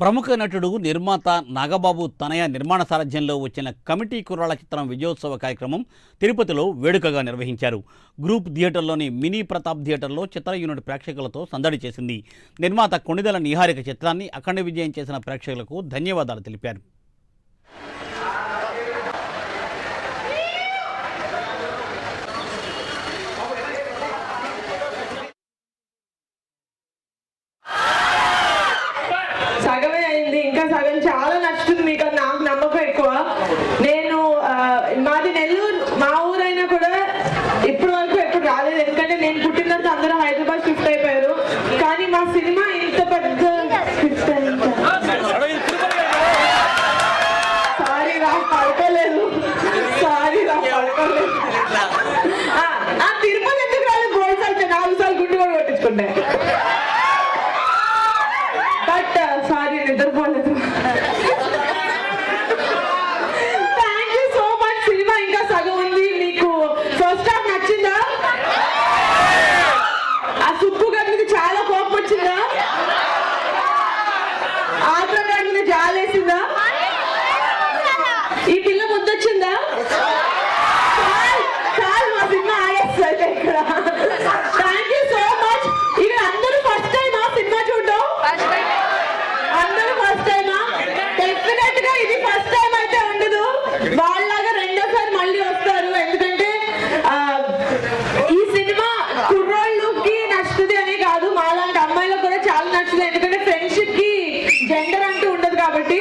ప్రముఖ నటుడు నిర్మాత నాగబాబు తనయ నిర్మాణ సారథ్యంలో వచ్చిన కమిటీ కుర్రాళ్ళ చిత్రం విజయోత్సవ కార్యక్రమం తిరుపతిలో వేడుకగా నిర్వహించారు. గ్రూప్ థియేటర్లోని మినీ ప్రతాప్ థియేటర్లో చిత్ర యూనిట్ ప్రేక్షకులతో సందడి చేసింది. నిర్మాత కొణిదల నిహారిక చిత్రాన్ని అఖండ విజయం చేసిన ప్రేక్షకులకు ధన్యవాదాలు తెలిపారు. సగం చాలా నచ్చుతుంది మీకు అది నాకు నమ్మకం ఎక్కువ. నేను మాది నెల్లూరు మా ఊరైనా కూడా ఇప్పటి వరకు ఎప్పుడు రాలేదు. ఎందుకంటే నేను పుట్టినంత అందరూ హైదరాబాద్ షిఫ్ట్ అయిపోయారు. కానీ మా సినిమా ఇంత పెద్ద సారీ రా పడుకోలేదు సారీ రా పడుకోలేదు ఆ, తిరుపతి ఎందుకు రాలేదు? మూడు సార్లు నాలుగు సార్లు గుండు కూడా కొట్టించుకుంటే. బట్ సారీ నిద్రపోలేదు thank you so much cinema ఇంకా సగం ఉంది మీకు ఫస్ట్ హాఫ్ నచ్చిందా ఆ సుప్పు గారి మీద చాలా కోపం వచ్చిందా ఆత్మ గారి మీద జాలేసిందా ఈ పిల్ల ముద్దొచ్చిందా? చాలు, మా సినిమా ఆగేస్తుంది ఇక్కడ. థ్యాంక్ యూ సో మచ్ ఇక్కడ అందరూ ఫస్ట్ టైం ఆ సినిమా చూడడం? అందరూ ఫస్ట్ టైమా డెఫినెట్గా ఇది ఫస్ట్ టైం అయితే ఉండదు. వాళ్ళలాగా రెండోసారి మళ్ళీ వస్తారు. ఎందుకంటే ఈ సినిమా కుర్రోళ్ళకి నచ్చుతుంది అనే కాదు మాలాంటి అమ్మాయిలకు కూడా చాలా నచ్చుతుంది. ఎందుకంటే ఫ్రెండ్షిప్కి జెండర్ అంటూ ఉండదు కాబట్టి.